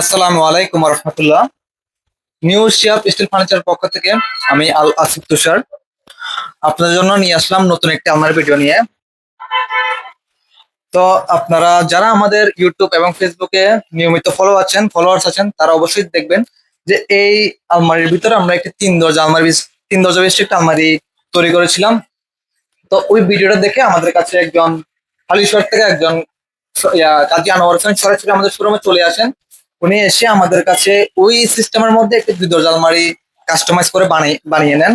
আসসালামু আলাইকুম রহমতুল্লাহ নিউ শিয়াব স্টিল ফার্নিচার পক্ষ থেকে আমি আল আসিফ তুষার। আপনাদের জন্য নিয়ে আসলাম নতুন একটি আলমারি ভিডিও নিয়ে। তো আপনারা যারা আমাদের ইউটিউব এবং ফেসবুকে নিয়মিত ফলো আছেন ফলোয়ার্স আছেন, তারা অবশ্যই দেখবেন যে এই আলমারির ভিতরে আমরা একটি তিন দরজা আলমারি তিন দরজা বিশিষ্ট একটা আলমারি তৈরি করেছিলাম। তো ওই ভিডিওটা দেখে আমাদের কাছে একজন হালিশ্বর থেকে একজন কাজী আনোয়ার হোসেন সরাসরি আমাদের শোরুমে চলে আসেন। উনি এসে আমাদের কাছে ওই সিস্টেমের মধ্যে একটি দুই দরজা আলমারি কাস্টমাইজ করে বানিয়ে বানিয়ে নেন।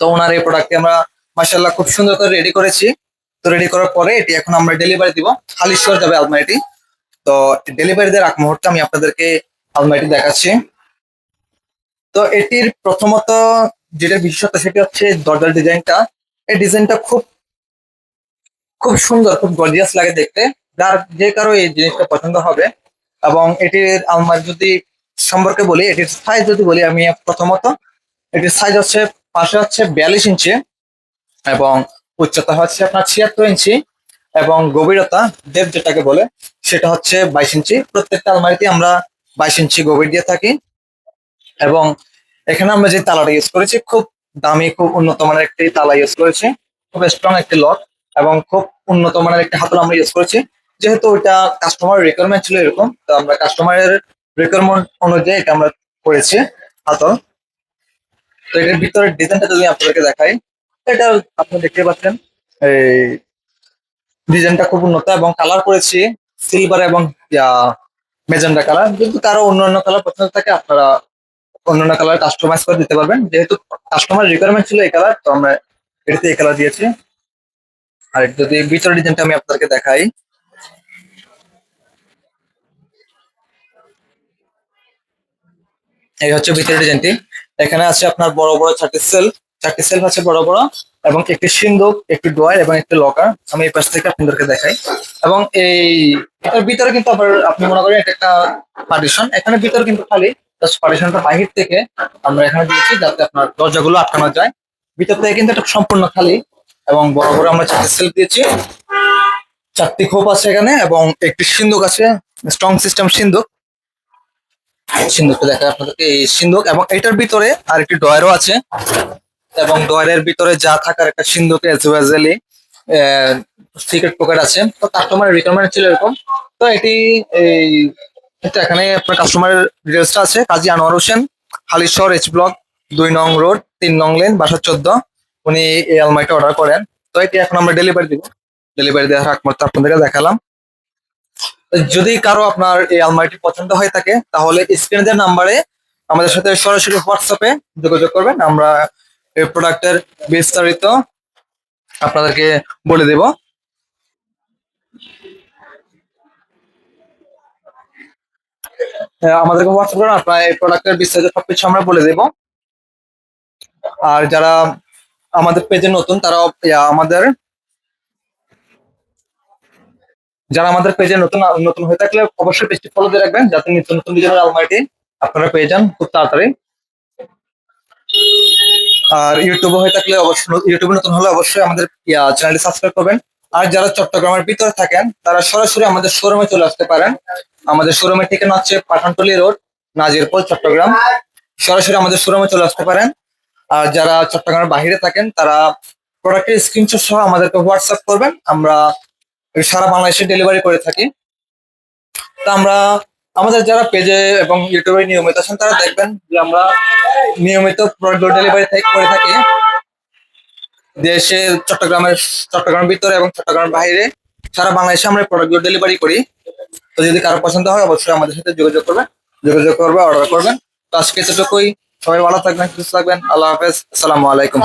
তো ওনার এই প্রোডাক্টটি আমরা মাসাল্লাহ খুব সুন্দর করে রেডি করেছি। তো রেডি করার পরে এটি এখন আমরা ডেলিভারি দিব। হালিশ্বর যাবে আলমারিটি। তো ডেলিভারি দেওয়ার আগ মুহূর্তে আমি আপনাদেরকে আলমারিটি দেখাচ্ছি। তো এটির প্রথমত যেটা বিশেষত্ব সেটি হচ্ছে দরজার ডিজাইনটা। এই ডিজাইনটা খুব খুব সুন্দর, খুব গর্জিয়াস লাগে দেখতে। যার যে কারও এই জিনিসটা পছন্দ হবে এবং এটির আলমারি যদি সম্পর্কে বলি, এটির সাইজ যদি বলি আমি প্রথমত, এটির সাইজ হচ্ছে, পাশে হচ্ছে বিয়াল্লিশ ইঞ্চি এবং উচ্চতা হচ্ছে আপনার ছিয়াত্তর ইঞ্চি এবং গভীরতা দেব যেটাকে বলে, সেটা হচ্ছে বাইশ ইঞ্চি। প্রত্যেকটা আলমারিতে আমরা বাইশ ইঞ্চি গভীর দিয়ে থাকি এবং এখানে আমরা যে তালাটা ইউজ করেছি, খুব দামি, খুব উন্নত মানের একটি তালা ইউজ করেছি। খুব স্ট্রং একটি লক এবং খুব উন্নত মানের একটি হাতল আমরা ইউজ করেছি। যেহেতু ওইটা কাস্টমার রিকোয়ারমেন্ট ছিল এরকম, তো আমরা কাস্টমারের রিকোয়ারমেন্ট অনুযায়ী এটা আমরা করেছি হাতল। তো এটার ভিতরের ডিজাইনটা যদি আপনাদেরকে দেখাই, এটা আপনি দেখতে পাচ্ছেন, এই ডিজাইনটা খুব উন্নত এবং কালার করেছি সিলভার এবং মেজেন্ডা কালার কিন্তু কারও অন্য অন্য কালার পছন্দ থাকে, আপনারা অন্যান্য কালার কাস্টমাইজ করে দিতে পারবেন। যেহেতু কাস্টমার রিকোয়ারমেন্ট ছিল এই কালার তো আমরা এটাতে এই কালার দিয়েছি। আর যদি ভিতরের ডিজাইনটা আমি আপনাদেরকে দেখাই এই হচ্ছে ভিতরের ডিজাইনটি এখানে আছে আপনার বড় বড় চারটি সেল চারটি সেলফ আছে বড় বড় এবং একটি সিন্ধুক একটি ড্রয়ার এবং একটি লকার আমি এই পাশ থেকে আপনাদেরকে দেখাই। এবং এই এটার ভিতরে কিন্তু আবার আপনি মনে করেন এটা একটা পার্টিশন এখানে ভিতরে কিন্তু খালি পার্টিশনটা বাহির থেকে আমরা এখানে দিয়েছি যাতে আপনার দরজাগুলো আটকানো যায়। ভিতর থেকে কিন্তু এটা সম্পূর্ণ খালি এবং বড় বড় আমরা চারটি সেলফ দিয়েছি। চারটি খোপ আছে এখানে এবং একটি সিন্ধুক আছে স্ট্রং সিস্টেম সিন্ধুক সিন্ধুকটা দেখা আপনাদেরকে। এই সিন্ধুক এবং এটার ভিতরে আর একটি ডয়ারও আছে। এবং ডয়ারের ভিতরে যা থাকার একটা সিন্ধুকে জুয়াজালি সিক্রেট পকেট আছে। তো কাস্টমারের রিকোয়ারমেন্ট ছিল এরকম। তো এটি এই এখানে আপনার কাস্টমারের ডিটেলসটা আছে। কাজী আনোয়ার হোসেন, হালিশহর এইচ ব্লক দুই নং রোড তিন নং লেন বাসা চোদ্দ। উনি এই আলমারিটা অর্ডার করেন। তো এটি এখন আমরা ডেলিভারি দিব। ডেলিভারি দেওয়ার মুহূর্তে আপনাদেরকে দেখালাম। যদি কারও আপনার এই আলমারিটি পছন্দ হয়ে থাকে তাহলে স্ক্রিনে দেওয়ার নাম্বারে আমাদের সাথে সরাসরি হোয়াটসঅ্যাপে যোগাযোগ করবেন। আমরা এই প্রোডাক্টের বিস্তারিত আপনাদেরকে বলে দেব। আহ, আমাদেরকে হোয়াটসঅ্যাপ করেন আপনার এই প্রোডাক্টের বিস্তারিত সবকিছু আমরা বলে দেব। আর যারা আমাদের পেজে নতুন তারা আমাদের যারা আমাদের পেজে নতুন নতুন হয়ে থাকলে অবশ্যই পেজটি ফলো দিয়ে রাখবেন, যাতে নিত্য নতুন ডিজাইনের আলমারিটি আপনারা পেয়ে যান খুব তাড়াতাড়ি। আর ইউটিউবে হয়ে থাকলে অবশ্যই ইউটিউবে নতুন হলে অবশ্যই আমাদের চ্যানেলটি সাবস্ক্রাইব করবেন। আর যারা চট্টগ্রামের ভিতরে থাকেন, তারা সরাসরি আমাদের শোরুমে চলে আসতে পারেন। আমাদের শোরুমের ঠিকানা হচ্ছে পাঠানটলি রোড নাজিরপুর চট্টগ্রাম। সরাসরি আমাদের শোরুমে চলে আসতে পারেন। আর যারা চট্টগ্রামের বাইরে থাকেন, তারা প্রোডাক্টের স্ক্রিনশট সহ আমাদেরকে হোয়াটসঅ্যাপ করবেন। আমরা সারা বাংলাদেশে ডেলিভারি করে থাকি। তা আমরা, আমাদের যারা পেজে এবং ইউটিউবে নিয়মিত আছেন, তারা দেখবেন যে আমরা নিয়মিত প্রোডাক্ট ডেলিভারি করে থাকি। দেশে, চট্টগ্রামের চট্টগ্রামের ভিতরে এবং চট্টগ্রামের বাইরে, সারা বাংলাদেশে আমরা প্রোডাক্টগুলো ডেলিভারি করি। তো যদি কারও পছন্দ হয়, অবশ্যই আমাদের সাথে যোগাযোগ করবেন। যোগাযোগ করবে অর্ডার করবেন। তো আজকে এতটুকুই। সবাই ভালো থাকবেন, সুস্থ থাকবেন। আল্লাহ হাফেজ। আসসালামু আলাইকুম।